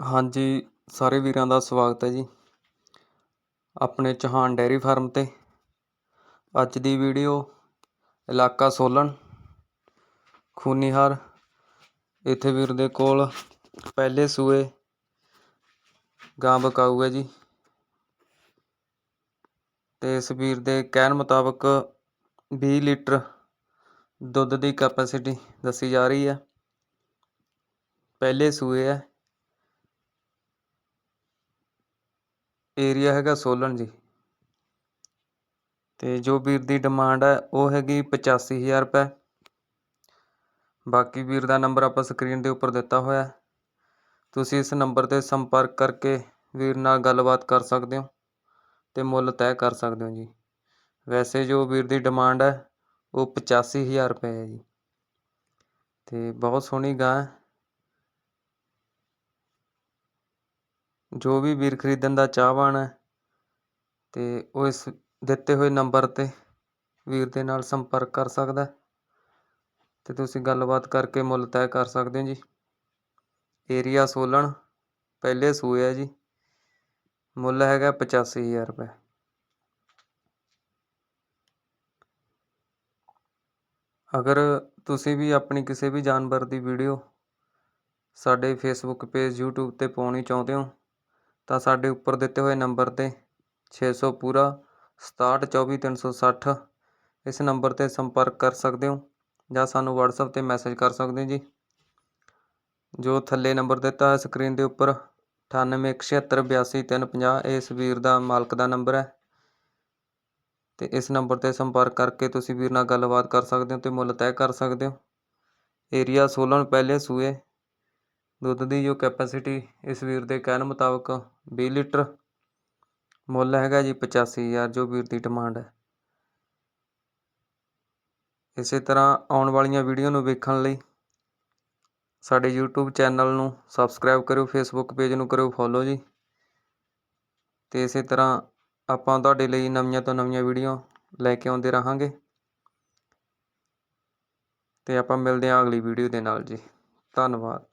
ਹਾਂਜੀ, ਸਾਰੇ ਵੀਰਾਂ ਦਾ ਸਵਾਗਤ ਹੈ ਜੀ। ਆਪਣੇ ਚੌਹਾਨ ਡੈਰੀ ਫਾਰਮ ਤੇ ਅੱਜ ਦੀ ਵੀਡੀਓ ਇਲਾਕਾ ਸੋਲਨ ਖੂਨੀਹਾਰ। ਇੱਥੇ ਵੀਰ ਦੇ ਕੋਲ ਪਹਿਲੇ ਸੂਏ ਗਾਂ ਬਕਾਊ ਹੈ ਜੀ। ਤੇ ਇਸ ਵੀਰ ਦੇ ਕਹਿਣ ਮੁਤਾਬਕ 20 ਲੀਟਰ ਦੁੱਧ ਦੀ ਕੈਪੈਸਿਟੀ ਦੱਸੀ ਜਾ ਰਹੀ ਹੈ। ਪਹਿਲੇ ਸੂਏ ਹੈ। ਏਰੀਆ ਹੈਗਾ ਸੋਲਨ ਜੀ। ਅਤੇ ਜੋ ਵੀਰ ਦੀ ਡਿਮਾਂਡ ਹੈ ਉਹ ਹੈਗੀ ਪਚਾਸੀ ਹਜ਼ਾਰ ਰੁਪਏ। ਬਾਕੀ ਵੀਰ ਦਾ ਨੰਬਰ ਆਪਾਂ ਸਕਰੀਨ ਦੇ ਉੱਪਰ ਦਿੱਤਾ ਹੋਇਆ ਤੁਸੀਂ ਇਸ ਨੰਬਰ ਤੇ ਸੰਪਰਕ ਕਰਕੇ ਵੀਰ ਨਾਲ ਗੱਲਬਾਤ ਕਰ ਸਕਦੇ ਹੋ ਅਤੇ ਮੁੱਲ ਤੈਅ ਕਰ ਸਕਦੇ ਹੋ ਜੀ। ਵੈਸੇ ਜੋ ਵੀਰ ਦੀ ਡਿਮਾਂਡ ਹੈ, ਉਹ ਪਚਾਸੀ ਹਜ਼ਾਰ ਰੁਪਏ ਹੈ ਜੀ। ਅਤੇ ਬਹੁਤ ਸੋਹਣੀ ਗਾਂ ਹੈ ਜੋ ਵੀ ਵੀਰ ਖਰੀਦਣ ਦਾ ਚਾਹਵਾਨ ਹੈ ਅਤੇ ਉਹ ਇਸ ਦਿੱਤੇ ਹੋਏ ਨੰਬਰ ਤੇ ਵੀਰ ਦੇ ਨਾਲ ਸੰਪਰਕ ਕਰ ਸਕਦਾ ਅਤੇ ਤੁਸੀਂ ਗੱਲਬਾਤ ਕਰਕੇ ਮੁੱਲ ਤੈਅ ਕਰ ਸਕਦੇ ਹੋ ਜੀ। ਏਰੀਆ ਸੋਲਣ, ਪਹਿਲੇ ਸੂਏ ਹੈ ਜੀ। ਮੁੱਲ ਹੈਗਾ ਪਚਾਸੀ ਹਜ਼ਾਰ ਰੁਪਏ। ਅਗਰ ਤੁਸੀਂ ਵੀ ਆਪਣੀ ਕਿਸੇ ਵੀ ਜਾਨਵਰ ਦੀ ਵੀਡੀਓ ਸਾਡੇ ਫੇਸਬੁੱਕ ਪੇਜ YouTube ਤੇ ਪਾਉਣੀ ਚਾਹੁੰਦੇ ਹੋ ਤਾਂ ਸਾਡੇ ਉੱਪਰ ਦਿੱਤੇ ਹੋਏ ਨੰਬਰ ਤੇ ਛੇ ਸੌ ਪੂਰਾ 6724 ਇਸ ਨੰਬਰ ਤੇ ਸੰਪਰਕ ਕਰ ਸਕਦੇ ਹੋ ਜਾਂ ਸਾਨੂੰ ਵਟਸਐਪ ਤੇ ਮੈਸੇਜ ਕਰ ਸਕਦੇ ਹੋ ਜੀ। ਜੋ ਥੱਲੇ ਨੰਬਰ ਦਿੱਤਾ ਹੈ ਸਕਰੀਨ ਦੇ ਉੱਪਰ 9817782350 ਇਸ ਵੀਰ ਦਾ ਮਾਲਕ ਦਾ ਨੰਬਰ ਹੈ। ਅਤੇ ਇਸ ਨੰਬਰ ਤੇ ਸੰਪਰਕ ਕਰਕੇ ਤੁਸੀਂ ਵੀਰ ਨਾਲ ਗੱਲਬਾਤ ਕਰ ਸਕਦੇ ਹੋ ਅਤੇ ਮੁੱਲ ਤੈਅ ਕਰ ਸਕਦੇ ਹੋ। ਏਰੀਆ 16 ਪਹਿਲੇ ਸੂਏ ਦੁੱਧ ਦੀ ਜੋ ਕੈਪੈਸਿਟੀ ਇਸ ਵੀਰ ਦੇ ਕਹਿਣ ਮੁਤਾਬਕ 20 ਲੀਟਰ ਮੁੱਲ ਹੈਗਾ ਜੀ 85000 ਜੋ ਵੀਰ ਦੀ ਡਿਮਾਂਡ ਹੈ। ਇਸੇ ਤਰ੍ਹਾਂ ਆਉਣ ਵਾਲੀਆਂ ਵੀਡੀਓ ਨੂੰ ਵੇਖਣ ਲਈ ਸਾਡੇ YouTube ਚੈਨਲ ਨੂੰ ਸਬਸਕ੍ਰਾਈਬ ਕਰਿਓ, Facebook ਪੇਜ ਨੂੰ ਕਰਿਓ ਫੋਲੋ ਜੀ। ਤੇ ਇਸੇ ਤਰ੍ਹਾਂ ਆਪਾਂ ਤੁਹਾਡੇ ਲਈ ਨਵੀਆਂ ਤੋਂ ਨਵੀਆਂ ਵੀਡੀਓ ਲੈ ਕੇ ਆਉਂਦੇ ਰਹਾਂਗੇ। ਤੇ ਆਪਾਂ ਮਿਲਦੇ ਹਾਂ ਅਗਲੀ ਵੀਡੀਓ ਦੇ ਨਾਲ ਜੀ। ਧੰਨਵਾਦ।